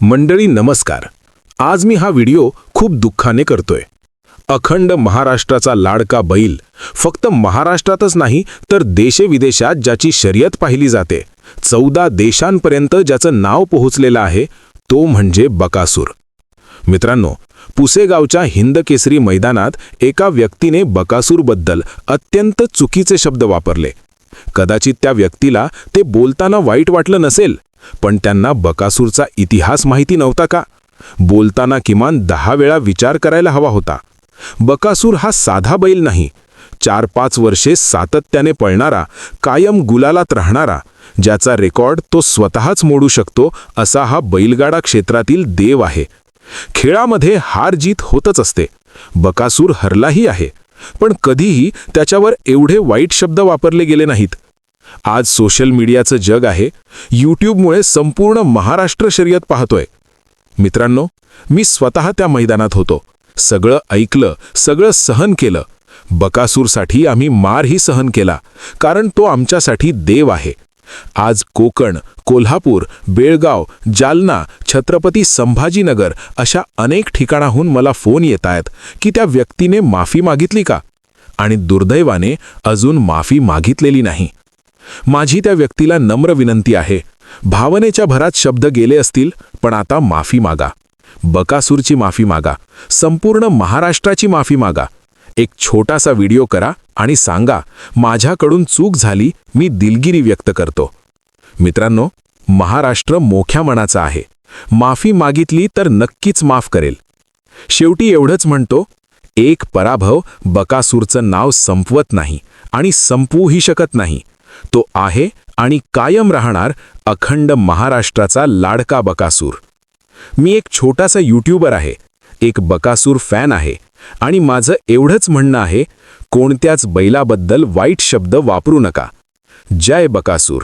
मंडळी नमस्कार. आज मी हा व्हिडिओ खूप दुःखाने करतोय. अखंड महाराष्ट्राचा लाडका बैल फक्त महाराष्ट्रातच नाही तर देशविदेशात ज्याची शर्यत पाहिली जाते चौदा देशांपर्यंत ज्याचं नाव पोहोचलेलं आहे तो म्हणजे बकासूर. मित्रांनो पुसेगावच्या हिंदकेसरी मैदानात एका व्यक्तीने बकासूरबद्दल अत्यंत चुकीचे शब्द वापरले. कदाचित त्या व्यक्तीला ते बोलताना वाईट वाटलं नसेल पण त्यांना बकासूरचा इतिहास माहिती नव्हता का? बोलताना किमान दहा वेळा विचार करायला हवा होता. बकासूर हा साधा बैल नाही. चार पाच वर्षे सातत्याने पळणारा कायम गुलालात राहणारा ज्याचा रेकॉर्ड तो स्वतःच मोडू शकतो असा हा बैलगाडा क्षेत्रातील देव आहे. खेळामध्ये हार जीत होतच असते. बकासूर हरलाही आहे. पण कधीही त्याच्यावर एवढे वाईट शब्द वापरले गेले नाहीत. आज सोशल मीडियाचं जग आहे. यूट्यूबमुळे संपूर्ण महाराष्ट्र शर्यत पाहतोय. मित्रांनो मी स्वतः त्या मैदानात होतो. सगळं ऐकलं सगळं सहन केलं. बकासूरसाठी आम्ही मारही सहन केला कारण तो आमच्यासाठी देव आहे. आज कोकण कोल्हापूर बेळगाव जालना छत्रपती संभाजीनगर अशा अनेक ठिकाणाहून मला फोन येत आहेत की त्या व्यक्तीने माफी मागितली का? आणि दुर्दैवाने अजून माफी मागितलेली नाही. माझी त्या व्यक्तीला नम्र विनंती आहे. भावनेच्या भरात शब्द गेले असतील पण आता माफी मागा. बकासूरची माफी मागा. संपूर्ण महाराष्ट्राची माफी मागा. एक छोटासा व्हिडिओ करा आणि सांगा माझ्याकडून चूक झाली मी दिलगिरी व्यक्त करतो. मित्रांनो महाराष्ट्र मोख्या मनाचा आहे. माफी मागितली तर नक्कीच माफ करेल. शेवटी एवढंच म्हणतो एक पराभव बकासूरचं नाव संपवत नाही आणि संपवूही शकत नाही. तो आहे आणि कायम राहणार अखंड महाराष्ट्राचा लाडका बकासूर. मी एक छोटासा यूट्यूबर आहे एक बकासूर फॅन आहे आणि माझं एवढंच म्हणणं आहे कोणत्याच बैलाबद्दल वाईट शब्द वापरू नका. जय बकासूर.